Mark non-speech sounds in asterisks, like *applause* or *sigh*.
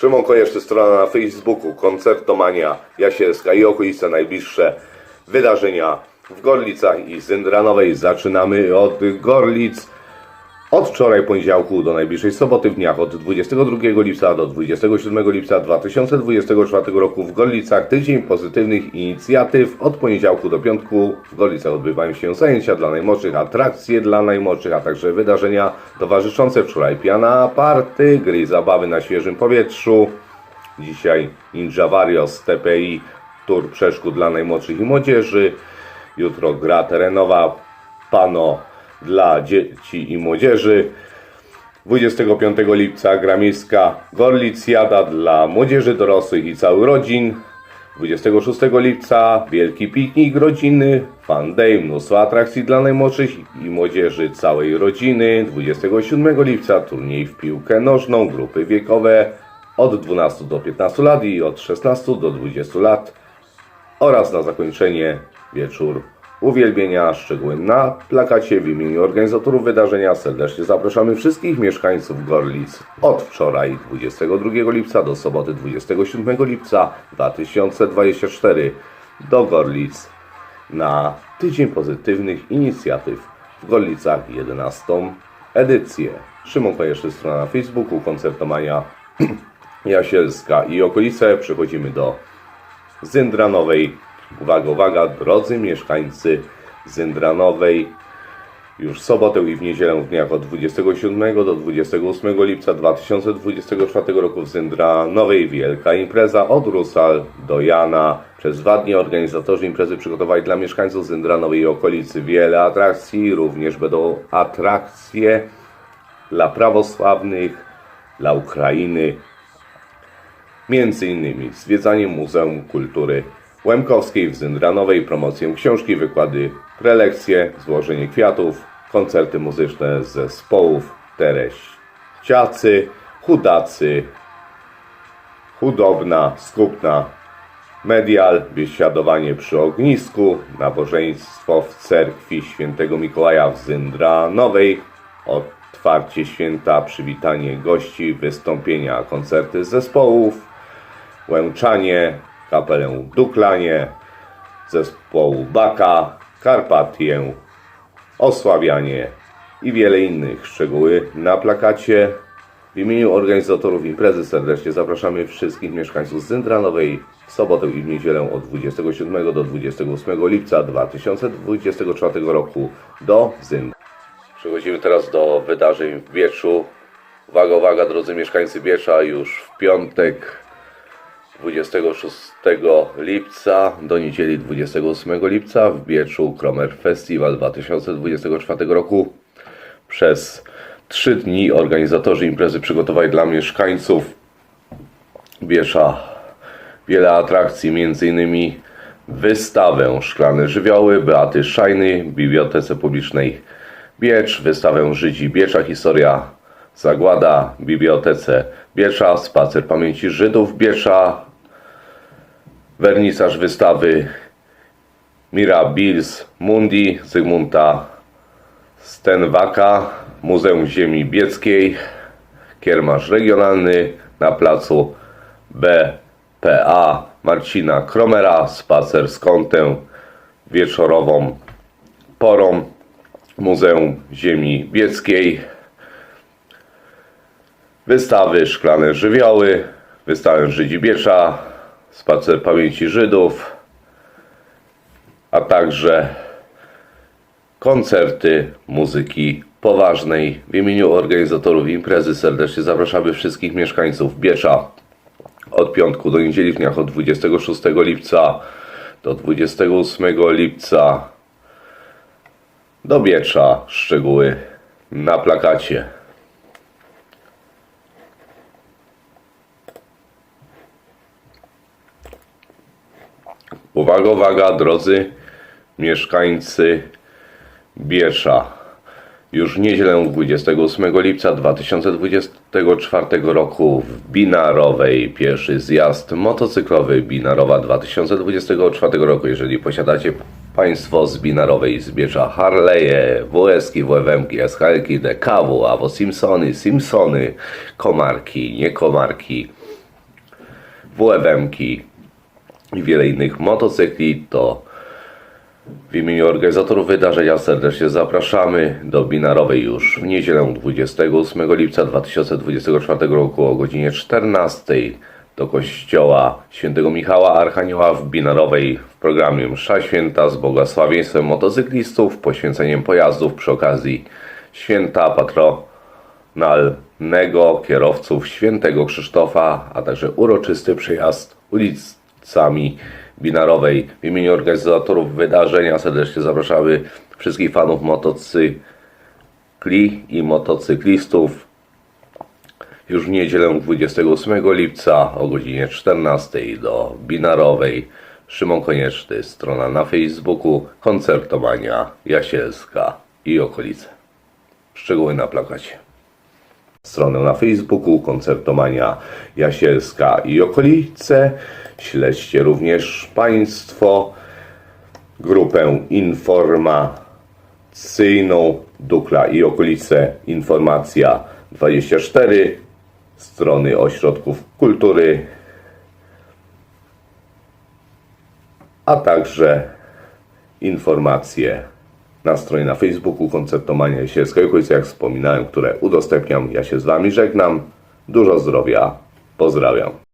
Szymon Konieczny, strona na Facebooku, Koncertomania, Jasielska i okolice najbliższe wydarzenia w Gorlicach i Zindranowej. Zaczynamy od Gorlic. Od wczoraj poniedziałku do najbliższej soboty w dniach od 22 lipca do 27 lipca 2024 roku w Gorlicach tydzień pozytywnych inicjatyw. Od poniedziałku do piątku w Gorlicach odbywają się zajęcia dla najmłodszych, atrakcje dla najmłodszych, a także wydarzenia towarzyszące wczoraj piana party, gry i zabawy na świeżym powietrzu. Dzisiaj Ninja Varios TPI, tur przeszkód dla najmłodszych i młodzieży. Jutro gra terenowa Pano dla dzieci i młodzieży. 25 lipca gra miejska Gorlicjada dla młodzieży, dorosłych i całych rodzin. 26 lipca wielki piknik rodziny, Fun Day, mnóstwo atrakcji dla najmłodszych i młodzieży całej rodziny. 27 lipca turniej w piłkę nożną, grupy wiekowe od 12 do 15 lat i od 16 do 20 lat oraz na zakończenie wieczór uwielbienia. Szczegóły na plakacie w imieniu organizatorów wydarzenia. Serdecznie zapraszamy wszystkich mieszkańców Gorlic od wczoraj 22 lipca do soboty 27 lipca 2024 do Gorlic na tydzień pozytywnych inicjatyw w Gorlicach 11 edycję. Szymon Konieczny, strona na Facebooku, Koncertomania *clears throat* Jasielska i okolice. Przechodzimy do Zindranowej. Uwaga, uwaga, drodzy mieszkańcy Zindranowej. Już w sobotę i w niedzielę w dniach od 27 do 28 lipca 2024 roku w Zindranowej wielka impreza od Rusal do Jana. Przez dwa dni organizatorzy imprezy przygotowali dla mieszkańców Zindranowej i okolicy wiele atrakcji. Również będą atrakcje dla prawosławnych, dla Ukrainy, Między innymi zwiedzanie Muzeum Kultury Łemkowskiej w Zindranowej, promocję książki, wykłady, prelekcje, złożenie kwiatów, koncerty muzyczne z zespołów Tereściacy, Chudacy, Hudobna, Skupna, Medial, biesiadowanie przy ognisku, nabożeństwo w cerkwi świętego Mikołaja w Zindranowej, otwarcie święta, przywitanie gości, wystąpienia, koncerty zespołów, Łęczanie, kapelę Duklanie, zespołu Baka, Karpatię, Osławianie i wiele innych. Szczegóły na plakacie. W imieniu organizatorów imprezy serdecznie zapraszamy wszystkich mieszkańców Zindranowej w sobotę i w niedzielę od 27 do 28 lipca 2024 roku do Zyn. Przechodzimy teraz do wydarzeń w Bieczu. Uwaga, uwaga, drodzy mieszkańcy Biecza, już w piątek 26 lipca do niedzieli 28 lipca w Bieczu Kromer Festival 2024 roku. Przez 3 dni organizatorzy imprezy przygotowali dla mieszkańców Biecza wiele atrakcji, m.in. wystawę Szklane Żywioły Beaty Szajny w Bibliotece Publicznej Biecz, wystawę Żydzi Biecza, historia Zagłada w Bibliotece Biecza, spacer pamięci Żydów Biecza, wernisaż wystawy Mirabilis Mundi Zygmunta Stenwaka, Muzeum Ziemi Bieckiej, kiermasz regionalny na placu BPA Marcina Kromera, spacer z kątem wieczorową porą, Muzeum Ziemi Bieckiej, wystawy Szklane Żywioły, wystawę Żydzi Biecza, spacer pamięci Żydów, a także koncerty muzyki poważnej. W imieniu organizatorów imprezy serdecznie zapraszamy wszystkich mieszkańców Biecza od piątku do niedzieli w dniach od 26 lipca do 28 lipca do Biecza. Szczegóły na plakacie. Uwaga, uwaga, drodzy mieszkańcy Biesza. Już niedzielę 28 lipca 2024 roku w Binarowej pierwszy zjazd motocyklowy Binarowa 2024 roku. Jeżeli posiadacie Państwo z Binarowej z Biecza Harley'e, WS-ki, WFM-ki, SHL-ki, DKW, albo Simpsony, Simpsony, komarki, nie komarki, WFM-ki i wiele innych motocykli, to w imieniu organizatorów wydarzenia serdecznie zapraszamy do Binarowej już w niedzielę 28 lipca 2024 roku o godzinie 14 do kościoła świętego Michała Archanioła w Binarowej w programie Msza Święta z błogosławieństwem motocyklistów, poświęceniem pojazdów przy okazji święta patronalnego kierowców świętego Krzysztofa, a także uroczysty przejazd ulicami Binarowej. W imieniu organizatorów wydarzenia serdecznie zapraszamy wszystkich fanów motocykli i motocyklistów już w niedzielę 28 lipca o godzinie 14 do Binarowej. Szymon Konieczny, strona na Facebooku, koncertomania Jasielska i okolice. Szczegóły na plakacie. Stronę na Facebooku, koncertomania Jasielska i okolice. Śledźcie również Państwo grupę informacyjną Dukla i okolice Informacja 24 strony ośrodków kultury a także informacje na stronie na Facebooku Koncertomania Jasielska i jak wspominałem, które udostępniam. Ja się z Wami żegnam. Dużo zdrowia. Pozdrawiam.